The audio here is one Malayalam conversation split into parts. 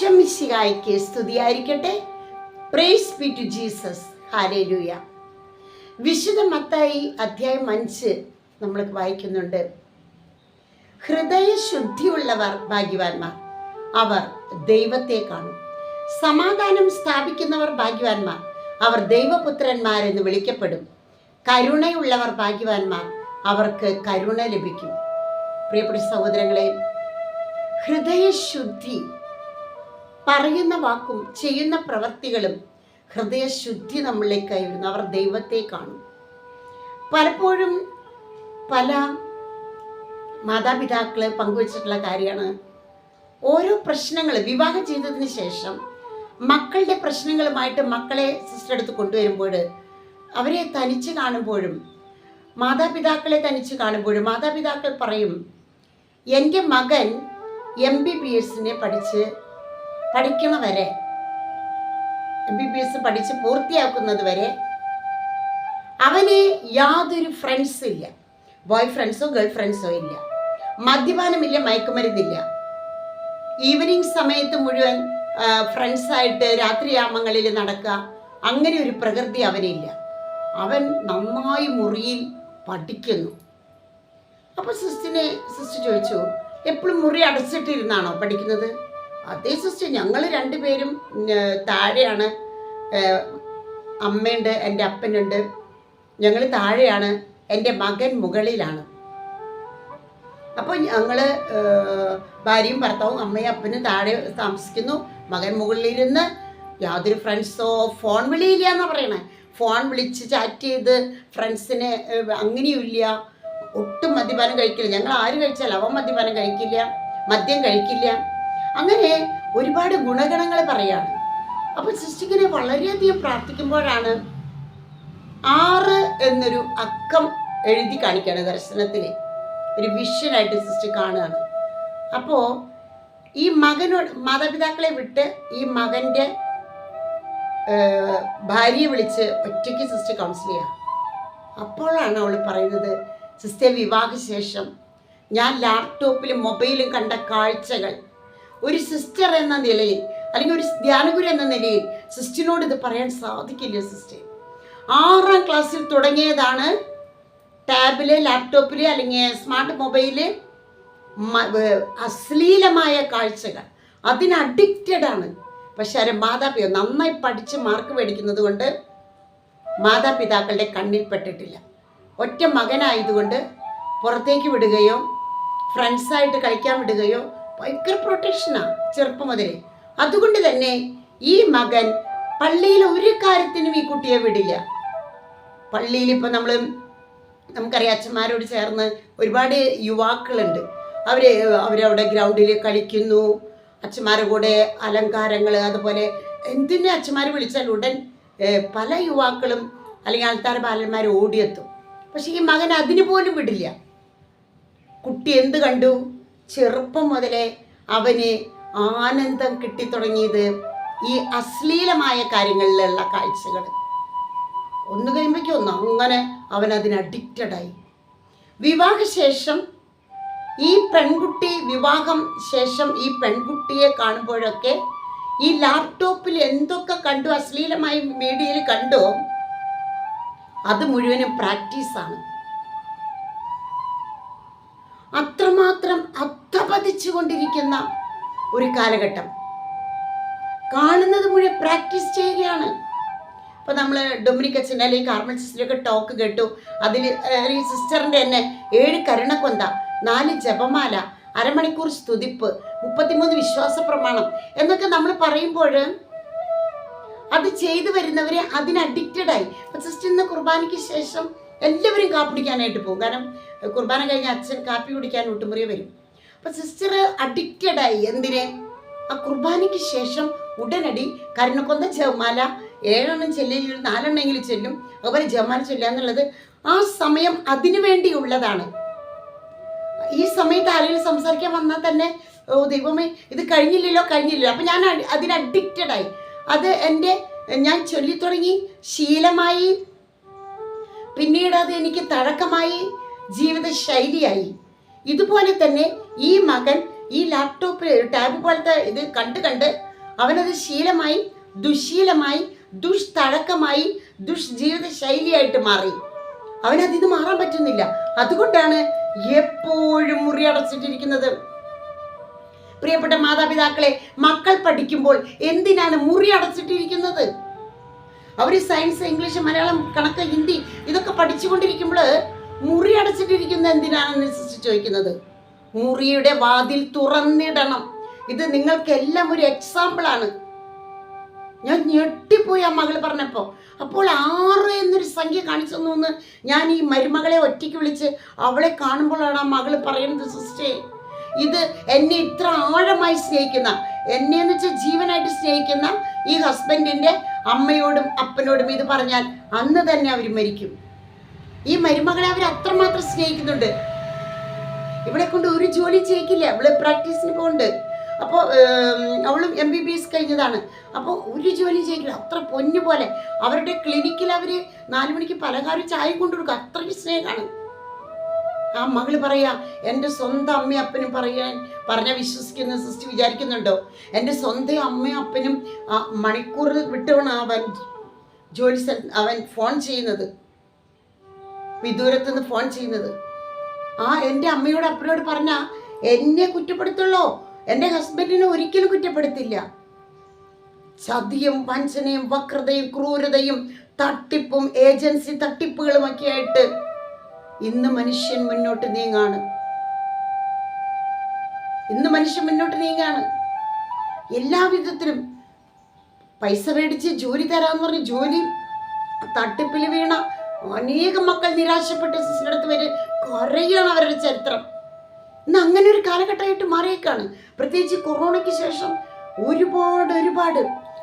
ഈശ്വമിശിഹായ്ക്ക് സ്തുതിയായിരിക്കട്ടെ. Praise be to Jesus hallelujah വിശുദ്ധ മത്തായി അധ്യായം അഞ്ച് നമ്മൾ വായിക്കുന്നുണ്ട്. ഹൃദയശുദ്ധിയുള്ളവർ ഭാഗ്യവാന്മാർ അവർ ദൈവത്തെ കാണും. സമാധാനം സ്ഥാപിക്കുന്നവർ ഭാഗ്യവാന്മാർ അവർ ദൈവപുത്രന്മാരെന്ന് വിളിക്കപ്പെടും. കരുണയുള്ളവർ ഭാഗ്യവാന്മാർ അവർക്ക് കരുണ ലഭിക്കും. പ്രിയപ്പെട്ട സഹോദരങ്ങളെ ഹൃദയശുദ്ധി പറയുന്ന വാക്കും ചെയ്യുന്ന പ്രവർത്തികളും ഹൃദയശുദ്ധി നമ്മളിലേക്കായി വരുന്നു അവർ ദൈവത്തെ കാണും. പലപ്പോഴും പല മാതാപിതാക്കൾ പങ്കുവച്ചിട്ടുള്ള കാര്യമാണ്. ഓരോ പ്രശ്നങ്ങൾ വിവാഹം ചെയ്തതിന് ശേഷം മക്കളുടെ പ്രശ്നങ്ങളുമായിട്ട് മക്കളെ സിസ്റ്റർ എടുത്ത് കൊണ്ടുവരുമ്പോൾ അവരെ തനിച്ച് കാണുമ്പോഴും മാതാപിതാക്കളെ തനിച്ച് കാണുമ്പോഴും മാതാപിതാക്കൾ പറയും എന്റെ മകൻ എം ബി ബി എസിനെ പഠിച്ച് പഠിക്കണ വരെ എം ബി ബി എസ് പഠിച്ച് പൂർത്തിയാക്കുന്നത് വരെ അവന് യാതൊരു ഫ്രണ്ട്സും ഇല്ല. ബോയ് ഫ്രണ്ട്സോ ഗേൾ ഫ്രണ്ട്സോ ഇല്ല. മദ്യപാനമില്ല മയക്കുമരുന്നില്ല. ഈവനിങ് സമയത്ത് മുഴുവൻ ഫ്രണ്ട്സായിട്ട് രാത്രിയാമങ്ങളിൽ നടക്കുക അങ്ങനെ ഒരു പ്രകൃതി അവനില്ല. അവൻ നന്നായി മുറിയിൽ പഠിക്കുന്നു. അപ്പോൾ സിസ്റ്റിനെ സിസ്റ്റർ ചോദിച്ചു എപ്പോഴും മുറി അടച്ചിട്ടിരുന്നാണോ പഠിക്കുന്നത്? അതേ സിസ്റ്റർ ഞങ്ങൾ രണ്ടുപേരും താഴെയാണ്. അമ്മയുണ്ട് എന്റെ അപ്പനുണ്ട്. ഞങ്ങൾ താഴെയാണ് എന്റെ മകൻ മുകളിലാണ്. അപ്പോൾ ഞങ്ങൾ ഭാര്യയും ഭർത്താവും അമ്മയും അപ്പനും താഴെ താമസിക്കുന്നു. മകൻ മുകളിലിരുന്ന് യാതൊരു ഫ്രണ്ട്സോ ഫോൺ വിളിയില്ല എന്നാണ് പറയണേ. ഫോൺ വിളിച്ച് ചാറ്റ് ചെയ്ത് ഫ്രണ്ട്സിനെ അങ്ങനെയുമില്ല ഒട്ടും മദ്യപാനം കഴിക്കില്ല. ഞങ്ങൾ ആര് കഴിച്ചാലും അവൻ മദ്യപാനം കഴിക്കില്ല. മദ്യം കഴിക്കില്ല. അങ്ങനെ ഒരുപാട് ഗുണഗണങ്ങൾ പറയാണ്. അപ്പോൾ സിസ്റ്റിക്കിനെ വളരെയധികം പ്രാർത്ഥിക്കുമ്പോഴാണ് ആറ് എന്നൊരു അക്കം എഴുതി കാണിക്കുകയാണ് ദർശനത്തിൽ ഒരു വിഷനായിട്ട് സിസ്റ്റർ കാണുകയാണ്. അപ്പോൾ ഈ മകനോട് മാതാപിതാക്കളെ വിട്ട് ഈ മകന്റെ ഭാര്യയെ വിളിച്ച് ഒറ്റയ്ക്ക് സിസ്റ്റർ കൗൺസിൽ ചെയ്യുക അപ്പോഴാണ് അവൾ പറയുന്നത് സിസ്റ്റർ വിവാഹശേഷം ഞാൻ ലാപ്ടോപ്പിലും മൊബൈലും കണ്ട കാഴ്ചകൾ ഒരു സിസ്റ്റർ എന്ന നിലയിൽ അല്ലെങ്കിൽ ഒരു ധ്യാനഗുരു എന്ന നിലയിൽ സിസ്റ്ററിനോട് ഇത് പറയാൻ സാധിക്കില്ല സിസ്റ്റർ ആറാം ക്ലാസ്സിൽ തുടങ്ങിയതാണ് ടാബിൽ ലാപ്ടോപ്പിൽ അല്ലെങ്കിൽ സ്മാർട്ട് മൊബൈൽ അശ്ലീലമായ കാഴ്ചകൾ. അതിന് അഡിക്റ്റഡ് ആണ്. പക്ഷെ അവരെ മാതാപിതാ നന്നായി പഠിച്ച് മാർക്ക് മേടിക്കുന്നത് കൊണ്ട് മാതാപിതാക്കളുടെ കണ്ണിൽ പെട്ടിട്ടില്ല. ഒറ്റ മകനായതുകൊണ്ട് പുറത്തേക്ക് വിടുകയോ ഫ്രണ്ട്സായിട്ട് കളിക്കാൻ വിടുകയോ ഭയങ്കര പ്രൊട്ടക്ഷനാണ് ചെറുപ്പം മുതലേ. അതുകൊണ്ട് തന്നെ ഈ മകൻ പള്ളിയിൽ ഒരു കാര്യത്തിനും ഈ കുട്ടിയെ വിടില്ല. പള്ളിയിൽ ഇപ്പം നമ്മൾ നമുക്കറിയാം അച്ഛന്മാരോട് ചേർന്ന് ഒരുപാട് യുവാക്കളുണ്ട്. അവർ അവരവിടെ ഗ്രൗണ്ടിൽ കളിക്കുന്നു. അച്ഛന്മാരുടെ കൂടെ അലങ്കാരങ്ങൾ അതുപോലെ എന്തിനെ അച്ഛന്മാർ വിളിച്ചാൽ ഉടൻ പല യുവാക്കളും അല്ലെങ്കിൽ ആൾക്കാർ ബാലന്മാർ ഓടിയെത്തും. പക്ഷേ ഈ മകൻ അതിന് പോലും വിടില്ല. കുട്ടി എന്ത് കണ്ടു? ചെറുപ്പം മുതലേ അവന് ആനന്ദം കിട്ടിത്തുടങ്ങിയത് ഈ അശ്ലീലമായ കാര്യങ്ങളിലുള്ള കാഴ്ചകൾ. ഒന്ന് കഴിയുമ്പോഴേക്കും ഒന്ന് അങ്ങനെ അവൻ അതിന് അഡിക്റ്റഡായി വിവാഹശേഷം ഈ പെൺകുട്ടി വിവാഹം ശേഷം ഈ പെൺകുട്ടിയെ കാണുമ്പോഴൊക്കെ ഈ ലാപ്ടോപ്പിൽ എന്തൊക്കെ കണ്ടു അശ്ലീലമായി മീഡിയയിൽ കണ്ടോ അത് മുഴുവനും പ്രാക്ടീസാണ് അത്രമാത്രം അധപതിച്ചു കൊണ്ടിരിക്കുന്ന ഒരു കാലഘട്ടം. കാണുന്നത് മുഴുവൻ പ്രാക്ടീസ് ചെയ്യുകയാണ്. അപ്പോൾ നമ്മൾ ഡൊമിനിക് അച്ഛന്റെ അല്ലെങ്കിൽ കാർമൽ സിസ്റ്ററൊക്കെ ടോക്ക് കേട്ടു. അതിൽ അല്ലെങ്കിൽ സിസ്റ്ററിന്റെ തന്നെ ഏഴ് കരുണക്കൊന്ത നാല് ജപമാല അരമണിക്കൂർ സ്തുതിപ്പ് മുപ്പത്തിമൂന്ന് വിശ്വാസ പ്രമാണം എന്നൊക്കെ നമ്മൾ പറയുമ്പോൾ അത് ചെയ്തു വരുന്നവരെ അതിന് അഡിക്റ്റഡായി സിസ്റ്റർ ഇന്ന് കുർബാനയ്ക്ക് ശേഷം എല്ലാവരും കാപ്പിടിക്കാനായിട്ട് പോകും. കാരണം കുർബാന കഴിഞ്ഞ അച്ഛൻ കാപ്പി കുടിക്കാൻ ഊട്ടുമുറിയ വരും. അപ്പം സിസ്റ്റർ അഡിക്റ്റഡായി എന്തിനെ? ആ കുർബാനയ്ക്ക് ശേഷം ഉടനടി കരുണക്കൊന്ത ജമാല ഏഴെണ്ണം ചെല്ലെങ്കിൽ നാലെണ്ണമെങ്കിലും ചെല്ലും. അതുപോലെ ജമാല ചൊല്ലുക എന്നുള്ളത് ആ സമയം അതിനു വേണ്ടിയുള്ളതാണ് ഈ സമയത്ത് ആരെങ്കിലും സംസാരിക്കാൻ വന്നാൽ തന്നെ ഓ ദൈവമേ ഇത് കഴിഞ്ഞില്ലല്ലോ കഴിഞ്ഞില്ലല്ലോ. അപ്പം ഞാൻ അതിന് അഡിക്റ്റഡ് ആയി. അത് എന്റെ ഞാൻ ചൊല്ലിത്തുടങ്ങി ശീലമായി. പിന്നീട് അത് എനിക്ക് തഴക്കമായി. ജീവിത ശൈലിയായി ഇതുപോലെ തന്നെ ഈ മകൻ ഈ ലാപ്ടോപ്പ് ടാബ് പോലത്തെ ഇത് കണ്ട് കണ്ട് അവനത് ശീലമായി ദുശീലമായി ദുഷ്തഴക്കമായി ദുഷ്ജീവിത ശൈലിയായിട്ട് മാറി. അവനതിൽ നിന്ന് മാറാൻ പറ്റുന്നില്ല. അതുകൊണ്ടാണ് എപ്പോഴും മുറി അടച്ചിട്ടിരിക്കുന്നത്. പ്രിയപ്പെട്ട മാതാപിതാക്കളെ മക്കൾ പഠിക്കുമ്പോൾ എന്തിനാണ് മുറി അടച്ചിട്ടിരിക്കുന്നത്? അവർ സയൻസ് ഇംഗ്ലീഷ് മലയാളം കണക്ക് ഹിന്ദി ഇതൊക്കെ പഠിച്ചുകൊണ്ടിരിക്കുമ്പോൾ മുറി അടച്ചിട്ടിരിക്കുന്ന എന്തിനാണെന്ന് സിസ്റ്റർ ചോദിക്കുന്നത്? മുറിയുടെ വാതിൽ തുറന്നിടണം. ഇത് നിങ്ങൾക്കെല്ലാം ഒരു എക്സാമ്പിളാണ് ഞാൻ ഞെട്ടിപ്പോയി ആ മകൾ പറഞ്ഞപ്പോൾ അപ്പോൾ ആറ് എന്നൊരു സംഖ്യ കാണിച്ചു തന്നു ഞാൻ ഈ മരുമകളെ ഒറ്റയ്ക്ക് വിളിച്ച് അവളെ കാണുമ്പോഴാണ് ആ മകൾ പറയുന്നത് സിസ്റ്റേ ഇത് എന്നെ ഇത്ര ആഴമായി സ്നേഹിക്കുന്ന എന്നെ എന്ന് വെച്ചാൽ ജീവനായിട്ട് സ്നേഹിക്കുന്ന ഈ ഹസ്ബൻഡിന്റെ അമ്മയോടും അപ്പനോടും ഇത് പറഞ്ഞാൽ അന്ന് തന്നെ അവർ മരിക്കും. ഈ മരുമകളെ അവർ അത്രമാത്രം സ്നേഹിക്കുന്നുണ്ട്. ഇവിടെ കൊണ്ട് ഒരു ജോലി ചെയ്യിക്കില്ല. അവൾ പ്രാക്ടീസിന് പോകുന്നുണ്ട് അപ്പോൾ അവളും എം ബി ബി എസ് കഴിഞ്ഞതാണ്. അപ്പോൾ ഒരു ജോലി ചെയ്യില്ല അത്ര പൊന്നു പോലെ. അവരുടെ ക്ലിനിക്കിൽ അവർ നാല് മണിക്ക് പലഹാരം ചായ കൊണ്ടു കൊടുക്കും. അത്രയ്ക്ക് സ്നേഹമാണ്. ആ മകൾ പറയാ എന്റെ സ്വന്തം അമ്മയും അപ്പനും പറയാൻ പറഞ്ഞ വിശ്വസിക്കുന്ന സിസ്റ്റർ വിചാരിക്കുന്നുണ്ടോ? എന്റെ സ്വന്തം അമ്മയും അപ്പനും ആ മണിക്കൂർ വിട്ടുവേണം അവൻ ജോലി അവൻ ഫോൺ ചെയ്യുന്നത്. വിദൂരത്തുനിന്ന് ഫോൺ ചെയ്യുന്നത്. ആ എന്റെ അമ്മയോട് അപ്പനോട് പറഞ്ഞ എന്നെ കുറ്റപ്പെടുത്തുള്ളോ? എന്റെ ഹസ്ബൻഡിനെ ഒരിക്കലും കുറ്റപ്പെടുത്തില്ല. ചതിയും വഞ്ചനയും വക്രതയും ക്രൂരതയും തട്ടിപ്പും ഏജൻസി തട്ടിപ്പുകളും ഒക്കെ ആയിട്ട് ഇന്ന് മനുഷ്യൻ മുന്നോട്ട് നീങ്ങാണ്. ഇന്ന് മനുഷ്യൻ മുന്നോട്ട് നീങ്ങാണ്. എല്ലാ വിധത്തിലും പൈസ മേടിച്ച് ജോലി തരാന്ന് പറഞ്ഞ് ജോലി തട്ടിപ്പിൽ വീണ അനേകം മക്കൾ നിരാശപ്പെട്ട് സിസ്റ്റടുത്ത് വരെ കുറയാണ് അവരുടെ ചരിത്രം. ഇന്ന് അങ്ങനെ ഒരു കാലഘട്ടമായിട്ട് മാറിയേക്കാണ്. പ്രത്യേകിച്ച് കൊറോണയ്ക്ക് ശേഷം ഒരുപാട് ഒരുപാട്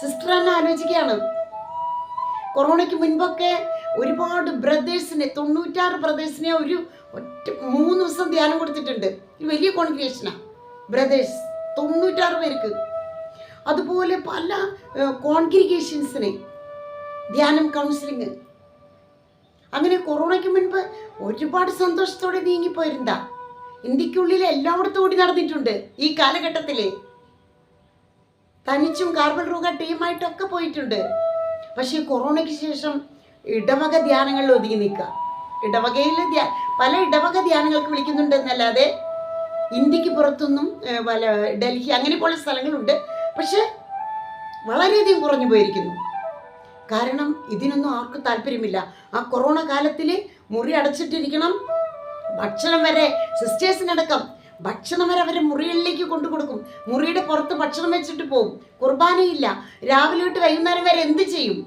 സിസ്റ്റർ തന്നെ ആലോചിക്കുകയാണ്. കൊറോണയ്ക്ക് മുൻപൊക്കെ ഒരുപാട് ബ്രദേഴ്സിനെ തൊണ്ണൂറ്റാറ് ബ്രദേഴ്സിനെ ഒരു ഒറ്റ മൂന്ന് ദിവസം ധ്യാനം കൊടുത്തിട്ടുണ്ട്. വലിയ കോൺഗ്രിയേഷനാണ് ബ്രദേഴ്സ് തൊണ്ണൂറ്റാറ് പേർക്ക്. അതുപോലെ പല കോൺഗ്രിഗേഷൻസിനെ ധ്യാനം കൗൺസിലിങ് അങ്ങനെ കൊറോണയ്ക്ക് മുൻപ് ഒരുപാട് സന്തോഷത്തോടെ നീങ്ങിപ്പോയിരുന്ന ഇന്ത്യക്കുള്ളിൽ എല്ലായിടത്തും ഓടി നടന്നിട്ടുണ്ട് ഈ കാലഘട്ടത്തിൽ തനിച്ചും കാർബൺ റൂഗ ടീമായിട്ടൊക്കെ പോയിട്ടുണ്ട്. പക്ഷേ കൊറോണയ്ക്ക് ശേഷം ഇടവക ധ്യാനങ്ങളിൽ ഒതുങ്ങി നിൽക്കുക. ഇടവകയിൽ പല ഇടവക ധ്യാനങ്ങൾക്ക് വിളിക്കുന്നുണ്ട് എന്നല്ലാതെ ഇന്ത്യയ്ക്ക് പുറത്തൊന്നും പല ഡൽഹി അങ്ങനെ പോലുള്ള സ്ഥലങ്ങളുണ്ട്. പക്ഷെ വളരെയധികം കുറഞ്ഞു പോയിരിക്കുന്നു. കാരണം ഇതിനൊന്നും ആർക്കും താല്പര്യമില്ല. ആ കൊറോണ കാലത്തിൽ മുറി അടച്ചിട്ടിരിക്കണം. ഭക്ഷണം വരെ സിസ്റ്റേഴ്സിനടക്കം. ഭക്ഷണം വരെ അവരെ മുറികളിലേക്ക് കൊണ്ടു കൊടുക്കും മുറിയുടെ പുറത്ത് ഭക്ഷണം വെച്ചിട്ട് പോകും കുർബാനയില്ല. രാവിലെ തൊട്ട് വൈകുന്നേരം വരെ എന്ത് ചെയ്യും?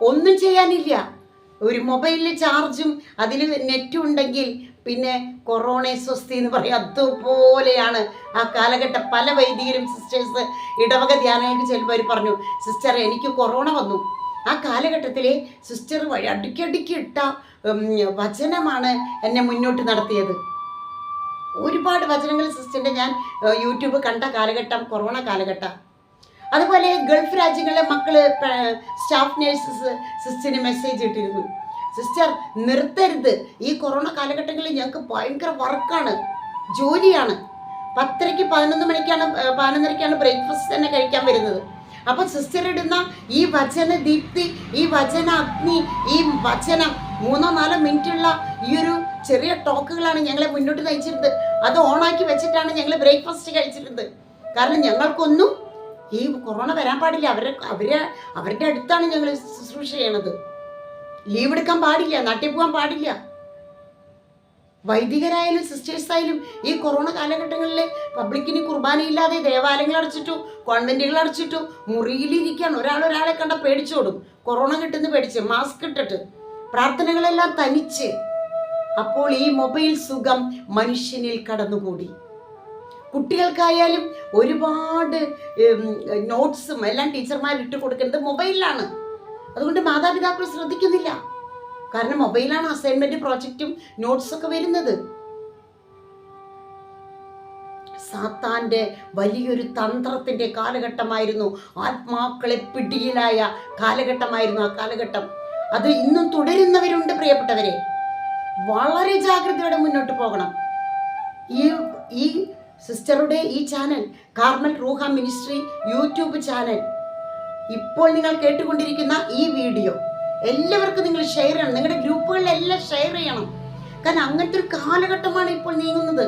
ഒന്നും ചെയ്യാനില്ല. ഒരു മൊബൈലിൽ ചാർജും അതിൽ നെറ്റും ഉണ്ടെങ്കിൽ പിന്നെ കൊറോണ സ്വസ്തി എന്ന് പറയും അതുപോലെയാണ് ആ കാലഘട്ടം പല വൈദികരും സിസ്റ്റേഴ്സ് ഇടവക ധ്യാനങ്ങൾക്ക് ചെല്ലുമ്പോൾ അവർ പറഞ്ഞു സിസ്റ്റർ എനിക്ക് കൊറോണ വന്നു. ആ കാലഘട്ടത്തിൽ സിസ്റ്റർ വഴി അടുക്കടുക്കി ഇട്ട വചനമാണ് എന്നെ മുന്നോട്ട് നടത്തിയത്. ഒരുപാട് വചനങ്ങൾ സിസ്റ്ററിന്റെ ഞാൻ യൂട്യൂബ് കണ്ട കാലഘട്ടം കൊറോണ കാലഘട്ടം. അതുപോലെ ഗൾഫ് രാജ്യങ്ങളിലെ മക്കൾ സ്റ്റാഫ് നേഴ്സസ് സിസ്റ്ററിന് മെസ്സേജ് ഇട്ടിരുന്നു. സിസ്റ്റർ നിർത്തരുത്. ഈ കൊറോണ കാലഘട്ടങ്ങളിൽ ഞങ്ങൾക്ക് ഭയങ്കര വർക്കാണ് ജോലിയാണ്. പത്തരയ്ക്ക് പതിനൊന്ന് മണിക്കാണ് പതിനൊന്നരയ്ക്കാണ് ബ്രേക്ക്ഫാസ്റ്റ് തന്നെ കഴിക്കാൻ വരുന്നത്. അപ്പൊ സിസ്റ്റർ ഇടുന്ന ഈ വചന ദീപ്തി ഈ വചന അഗ്നി ഈ വചനം മൂന്നോ നാലോ മിനിറ്റുള്ള ഈ ഒരു ചെറിയ ടോക്കുകളാണ് ഞങ്ങളെ മുന്നോട്ട് നയിച്ചിരുന്നത്. അത് ഓണാക്കി വെച്ചിട്ടാണ് ഞങ്ങൾ ബ്രേക്ക്ഫാസ്റ്റ് കഴിച്ചിരുന്നത്. കാരണം ഞങ്ങൾക്കൊന്നും ഈ കൊറോണ വരാൻ പാടില്ല. അവരെ അവരെ അവരുടെ അടുത്താണ് ഞങ്ങൾ ശുശ്രൂഷ ചെയ്യണത്. ലീവ് എടുക്കാൻ പാടില്ല നാട്ടിൽ പോകാൻ പാടില്ല. വൈദികരായാലും സിസ്റ്റേഴ്സായാലും ഈ കൊറോണ കാലഘട്ടങ്ങളിൽ പബ്ലിക്കിന് കുർബാനയില്ലാതെ ദേവാലയങ്ങൾ അടച്ചിട്ടു കോൺവെന്റുകൾ അടച്ചിട്ടു മുറിയിലിരിക്കാൻ ഒരാൾ ഒരാളെ കണ്ട പേടിച്ചോടും കൊറോണ കിട്ടുന്ന പേടിച്ച് മാസ്ക് ഇട്ടിട്ട് പ്രാർത്ഥനകളെല്ലാം തനിച്ച്. അപ്പോൾ ഈ മൊബൈൽ സുഖം മനുഷ്യനിൽ കടന്നുകൂടി. കുട്ടികൾക്കായാലും ഒരുപാട് നോട്ട്സും എല്ലാം ടീച്ചർമാർ ഇട്ട് കൊടുക്കുന്നത് മൊബൈലിലാണ് അതുകൊണ്ട് മാതാപിതാക്കൾ ശ്രദ്ധിക്കുന്നില്ല. കാരണം മൊബൈലാണ് അസൈൻമെന്റ് പ്രോജക്റ്റും നോട്ട്സ് ഒക്കെ വരുന്നത്. സാത്താന്റെ വലിയൊരു തന്ത്രത്തിന്റെ കാലഘട്ടമായിരുന്നു. ആത്മാക്കളെ പിടിയിലായ കാലഘട്ടമായിരുന്നു ആ കാലഘട്ടം. അത് ഇന്നും തുടരുന്നവരുണ്ട് പ്രിയപ്പെട്ടവരെ. വളരെ ജാഗ്രതയോടെ മുന്നോട്ട് പോകണം. ഈ ഈ സിസ്റ്ററുടെ ഈ channel Carmel Ruha ministry YouTube channel ഇപ്പോൾ നിങ്ങൾ കേട്ടുകൊണ്ടിരിക്കുന്ന ഈ വീഡിയോ എല്ലാവർക്കും നിങ്ങൾ ഷെയർ ചെയ്യണം. നിങ്ങളുടെ ഗ്രൂപ്പുകളിലെല്ലാം ഷെയർ ചെയ്യണം. കാരണം അങ്ങനത്തെ ഒരു കാലഘട്ടമാണ് ഇപ്പോൾ നീങ്ങുന്നത്.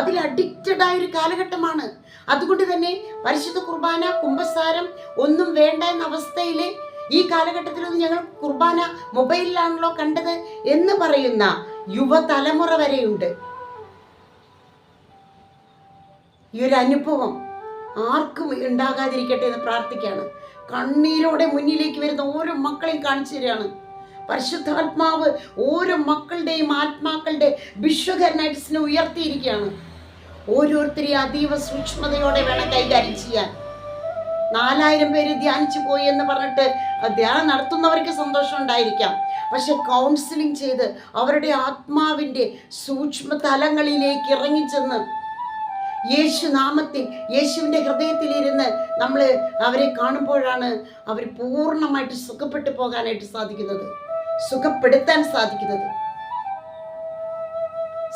അതിൽ അഡിക്റ്റഡ് ആയ ഒരു കാലഘട്ടമാണ്. അതുകൊണ്ട് തന്നെ പരിശുദ്ധ കുർബാന കുംഭസാരം ഒന്നും വേണ്ട എന്ന അവസ്ഥയിൽ ഈ കാലഘട്ടത്തിലൊന്നും ഞങ്ങൾ കുർബാന മൊബൈലിലാണല്ലോ കണ്ടത് എന്ന് പറയുന്ന യുവതലമുറ വരെയുണ്ട്. ഈ ഒരു അനുഭവം ആർക്കും ഉണ്ടാകാതിരിക്കട്ടെ എന്ന് പ്രാർത്ഥിക്കുകയാണ്. കണ്ണീരോടെ മുന്നിലേക്ക് വരുന്ന ഓരോ മക്കളെയും കാണിച്ചു തരികയാണ്. പരിശുദ്ധാത്മാവ് ഓരോ മക്കളുടെയും ആത്മാക്കളുടെ വിശ്വകരനായിട്ട് ഉയർത്തിയിരിക്കുകയാണ്. ഓരോരുത്തരെയും അതീവ സൂക്ഷ്മതയോടെ വേണം കൈകാര്യം ചെയ്യാൻ. നാലായിരം പേര് ധ്യാനിച്ചു പോയി എന്ന് പറഞ്ഞിട്ട് ധ്യാനം നടത്തുന്നവർക്ക് സന്തോഷം ഉണ്ടായിരിക്കാം. പക്ഷെ കൗൺസിലിംഗ് ചെയ്ത് അവരുടെ ആത്മാവിന്റെ സൂക്ഷ്മ തലങ്ങളിലേക്ക് ഇറങ്ങിച്ചെന്ന് യേശു നാമത്തിൽ യേശുവിന്റെ ഹൃദയത്തിലിരുന്ന് നമ്മൾ അവരെ കാണുമ്പോഴാണ് അവർ പൂർണമായിട്ട് സുഖപ്പെട്ടു പോകാനായിട്ട് സാധിക്കുന്നത് സുഖപ്പെടുത്താൻ സാധിക്കുന്നത്.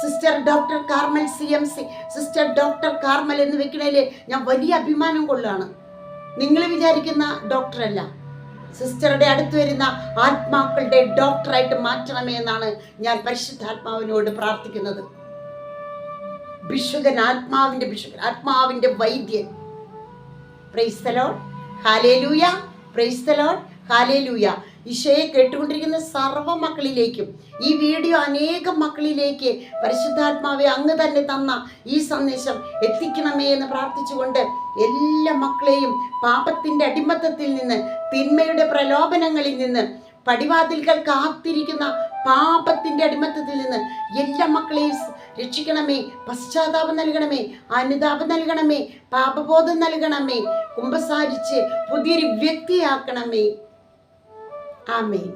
Sister doctor Carmel C M C sister doctor Carmel എന്ന് വെക്കണേൽ ഞാൻ വലിയ അഭിമാനം കൊള്ളാണ്. നിങ്ങൾ വിചാരിക്കുന്ന ഡോക്ടറല്ല സിസ്റ്ററുടെ അടുത്ത് വരുന്ന ആത്മാക്കളുടെ ഡോക്ടറായിട്ട് മാറ്റണമേ എന്നാണ് ഞാൻ പരിശുദ്ധാത്മാവിനോട് പ്രാർത്ഥിക്കുന്നത്. ഭിഷുകൻ ആത്മാവിന്റെ ഭിഷുകൻ ആത്മാവിന്റെ വൈദ്യൻ. പ്രൈസ്തലോൺ ഹാലേലൂയ പ്രൈസ്തലോൺ ഹാലേലൂയ ഈശോയെ കേട്ടുകൊണ്ടിരിക്കുന്ന സർവ മക്കളിലേക്കും ഈ വീഡിയോ അനേകം മക്കളിലേക്ക് പരിശുദ്ധാത്മാവെ അങ്ങ് തന്നെ തന്ന ഈ സന്ദേശം എത്തിക്കണമേ എന്ന് പ്രാർത്ഥിച്ചുകൊണ്ട് എല്ലാ മക്കളെയും പാപത്തിന്റെ അടിമത്തത്തിൽ നിന്ന് തിന്മയുടെ പ്രലോഭനങ്ങളിൽ നിന്ന് പടിവാതിലുകൾ കാത്തിരിക്കുന്ന പാപത്തിന്റെ അടിമത്തത്തിൽ നിന്ന് എല്ലാ മക്കളെയും രക്ഷിക്കണമേ പശ്ചാത്താപം നൽകണമേ അനുതാപം നൽകണമേ പാപബോധം നൽകണമേ കുമ്പസാരിച്ച് പുതിയൊരു വ്യക്തിയാക്കണമേ. ആമേൻ.